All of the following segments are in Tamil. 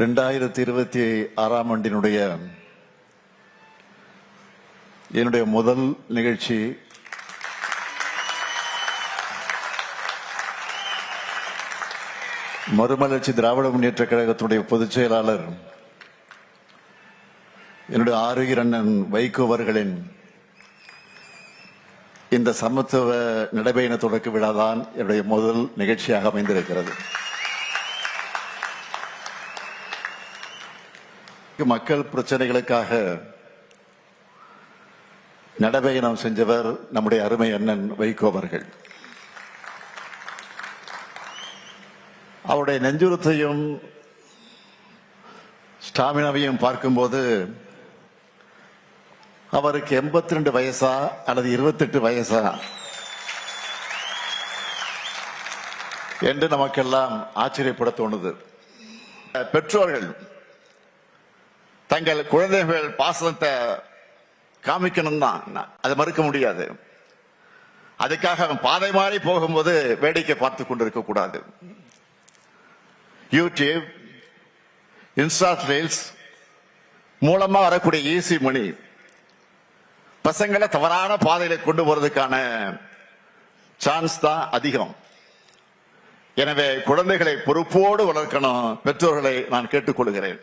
ரெண்டாயிரத்தி இருபத்தி ஆறாம் ஆண்டினுடைய என்னுடைய முதல் நிகழ்ச்சி. மறுமலர்ச்சி திராவிட முன்னேற்ற கழகத்தினுடைய பொதுச் செயலாளர் என்னுடைய ஆரோக்கிய அண்ணன் வைகோ அவர்களின் இந்த சமத்துவ நடைபயண தொடக்க விழாதான் என்னுடைய முதல் நிகழ்ச்சியாக அமைந்திருக்கிறது. மக்கள் பிரச்சனைகளுக்காக நடைபயணம் செஞ்சவர் நம்முடைய அருமை அண்ணன் வைகோ அவர்கள். அவருடைய நெஞ்சுரத்தையும் ஸ்டாமினாவையும் பார்க்கும்போது அவருக்கு எண்பத்தி ரெண்டு வயசா அல்லது இருபத்தெட்டு வயசா என்று நமக்கெல்லாம் ஆச்சரியப்பட தோணுது. பெற்றோர்கள் தங்கள் குழந்தைகள் பாசனத்தை காமிக்கணும் தான் அதை மறுக்க முடியாது. அதுக்காக அவன் பாதை மாறி போகும்போது வேடிக்கை பார்த்து கொண்டிருக்க கூடாது. யூடியூப் இன்ஸ்டா ரீல்ஸ் மூலமா வரக்கூடிய ஈசி மணி பசங்களை தவறான பாதையில கொண்டு போறதுக்கான சான்ஸ் தான் அதிகம். எனவே குழந்தைகளை பொறுப்போடு வளர்க்கணும் பெற்றோர்களை நான் கேட்டுக்கொள்கிறேன்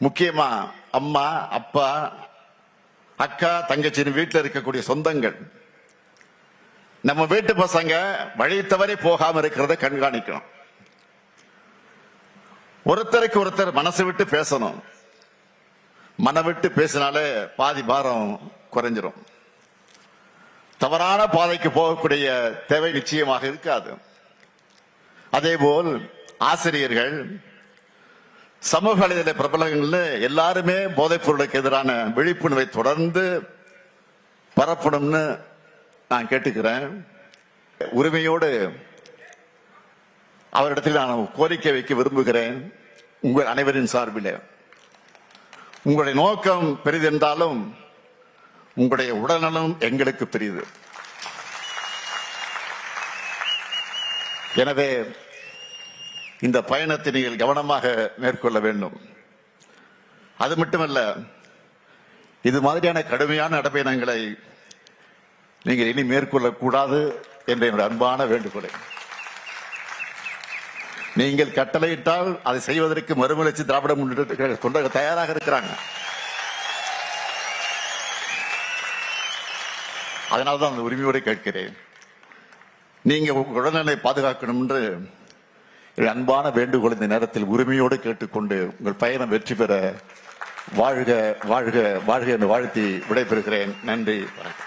முக்கியமா அம்மா அப்பா அக்கா தங்கச்சின்னு வீட்டில் இருக்கக்கூடிய சொந்தங்கள். நம்ம வீட்டு பசங்க வழி தவறி போகாம இருக்கிறத கண்காணிக்கணும். ஒருத்தருக்கு ஒருத்தர் மனசு விட்டு பேசணும். மன விட்டு பேசினாலே பாதி பாரம் குறைஞ்சிரும். தவறான பாதைக்கு போகக்கூடிய தேவை நிச்சயமாக இருக்காது. அதேபோல் ஆசிரியர்கள் சமூக வலைதள பிரபலங்கள்ல எல்லாருமே போதைப் பொருளுக்கு எதிரான விழிப்புணர்வை தொடர்ந்து பரப்பணும்னு நான் கேட்டுக்கிறேன். உரிமையோடு அவரிடத்தில் நான் கோரிக்கை வைக்க விரும்புகிறேன். உங்கள் அனைவரின் சார்பில். உங்களுடைய நோக்கம் பெரிதென்றாலும் உங்களுடைய உடல்நலம் எங்களுக்கு பெரியது எனவே இந்த பயணத்தை நீங்கள் கவனமாக மேற்கொள்ள வேண்டும். அது மட்டுமல்ல இது மாதிரியான கடுமையான நடைபயணங்களை நீங்கள் இனி மேற்கொள்ளக்கூடாது என்ற என்னுடைய அன்பான வேண்டுகோளை. நீங்கள் கட்டளையிட்டால் அதை செய்வதற்கு மறுமலர்ச்சி திராவிட முன்னேற்ற தொண்டர்கள் தயாராக இருக்கிறாங்க. அதனால்தான் அந்த உரிமையோடு கேட்கிறேன். நீங்க உங்க உடல்நிலை பாதுகாக்கணும் என்று அன்பான வேண்டுகோள் இந்த நேரத்தில் உரிமையோடு கேட்டுக்கொண்டு உங்கள் பயணம் வெற்றி பெற வாழ்க வாழ்க வாழ்க என்று வாழ்த்தி விடைபெறுகிறேன். நன்றி. வணக்கம்